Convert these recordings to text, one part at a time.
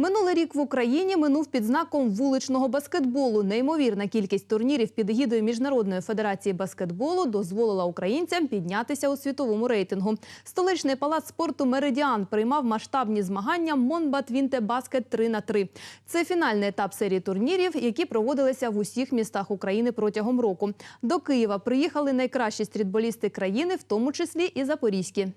Минулий рік в Україні минув під знаком вуличного баскетболу. Неймовірна кількість турнірів під егідою Міжнародної федерації баскетболу дозволила українцям піднятися у світовому рейтингу. Столичний палац спорту Меридіан приймав масштабні змагання Монбат Вінте Баскет 3 на 3 Це фінальний етап серії турнірів, які проводилися в усіх містах України протягом року. До Києва приїхали найкращі стрітболісти країни, в тому числі і запорізькі.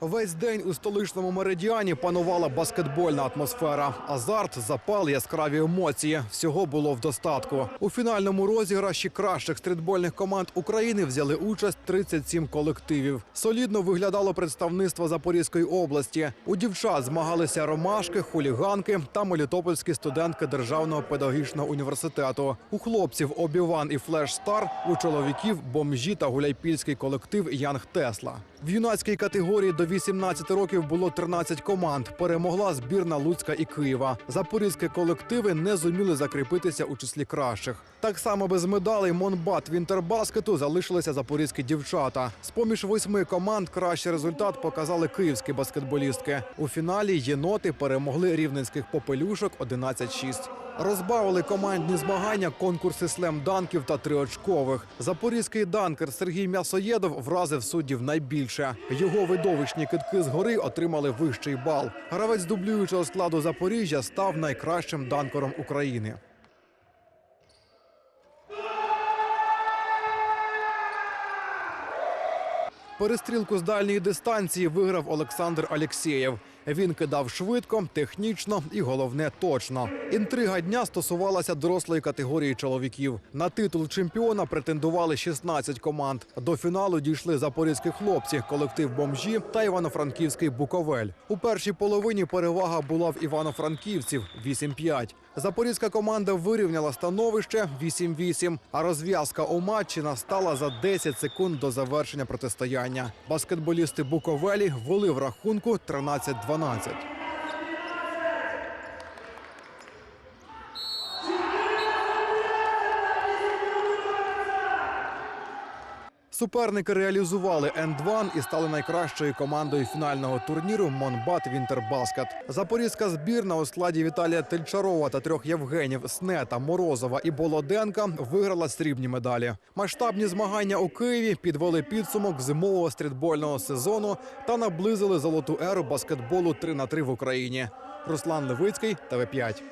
Весь день у столичному меридіані панувала баскетбольна атмосфера. Азарт, запал, яскраві емоції. Всього було в достатку. У фінальному розіграші кращих стрітбольних команд України взяли участь 37 колективів. Солідно виглядало представництво Запорізької області. У дівчат змагалися ромашки, хуліганки та мелітопольські студентки Державного педагогічного університету. У хлопців Обіван і Флеш Стар, у чоловіків бомжі та гуляйпільський колектив Янг Тесла. В юнацькій категорії до 18 років було 13 команд. Перемогла збірна Луцька і Києва. Запорізькі колективи не зуміли закріпитися у числі кращих. Так само без медалей Монбат Вінтербаскету залишилися запорізькі дівчата. З поміж восьми команд кращий результат показали київські баскетболістки. У фіналі єноти перемогли рівненських попелюшок 11-6. Розбавили командні змагання конкурси слем-данків та триочкових. Запорізький данкер Сергій М'ясоєдов вразив суддів найбільше. Його видовищні китки згори отримали вищий бал. Гравець дублюючого складу Запоріжжя став найкращим данкором України. Перестрілку з дальньої дистанції виграв Олександр Алєксєєв. Він кидав швидко, технічно і головне точно. Інтрига дня стосувалася дорослої категорії чоловіків. На титул чемпіона претендували 16 команд. До фіналу дійшли запорізькі хлопці, колектив бомжі та івано-франківський Буковель. У першій половині перевага була в івано-франківців 8-5. Запорізька команда вирівняла становище 8-8, а розв'язка у матчі настала за 10 секунд до завершення протистояння. Баскетболісти Буковелі ввели в рахунку 13-12. Суперники реалізували енд-1 і стали найкращою командою фінального турніру Монбат Вінтербаскет. Запорізька збірна у складі Віталія Тельчарова та трьох Євгенів Снета, Морозова і Болоденка виграла срібні медалі. Масштабні змагання у Києві підвели підсумок зимового стрітбольного сезону та наблизили золоту еру баскетболу 3 на 3 в Україні. Руслан Левицький, ТВ5.